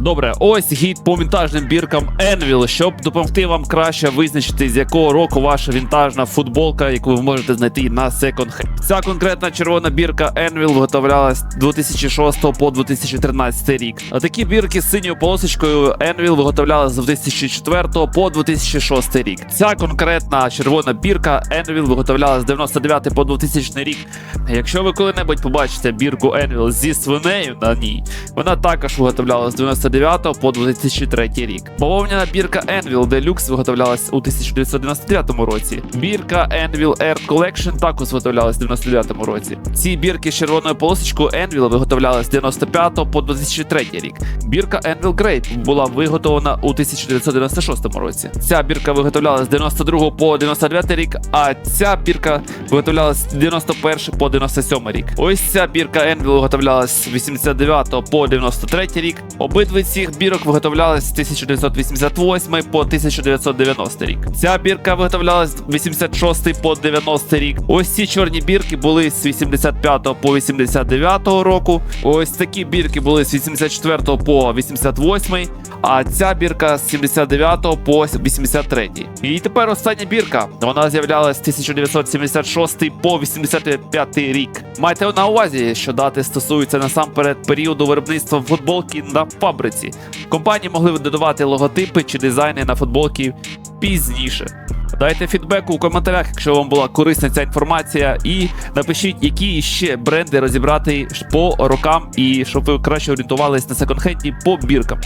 Добре, ось гід по вінтажним біркам Envil, щоб допомогти вам краще визначити, з якого року ваша вінтажна футболка, яку ви можете знайти на Hand. Ця конкретна червона бірка Envil виготовлялась з 2006 по 2013 рік. А такі бірки з синьою полосочкою Envil виготовлялась з 2004 по 2006 рік. Ця конкретна червона бірка Envil виготовлялась з 99 по 2000 рік. Якщо ви коли-небудь побачите бірку Envil зі свинею на ній, вона також виготовлялась з 99 по 2003 рік. Бавовняна бірка Envil Deluxe виготовлялась у 1999 році. Бірка Envil Earth Collection також виготовлялась у 99 році. Ці бірки з червоною полосочкою Envil виготовлялась з 95 по 2003 рік. Бірка Envil Great була виготовлена у 1996 році. Ця бірка виготовлялась з 92 по 99 рік, а ця бірка виготовлялась з 91 по 97 рік. Ось ця бірка Envil виготовлялась з 89 по 93 рік. Обидві цих бірок виготовлялись з 1988 по 1990 рік. Ця бірка виготовлялась з 86 по 90 рік. Ось ці чорні бірки були з 85 по 89 року. Ось такі бірки були з 84 по 88. А ця бірка з 79 по 83. І тепер остання бірка. Вона з'являлась з 1976 по 85 рік. Майте на увазі, що дати стосуються насамперед періоду виробництва футболки на фабриці. Компанії могли додавати логотипи чи дизайни на футболки пізніше. Дайте фідбек у коментарях, якщо вам була корисна ця інформація, і напишіть, які ще бренди розібрати по рокам, і щоб ви краще орієнтувались на секонд-хенді по біркам.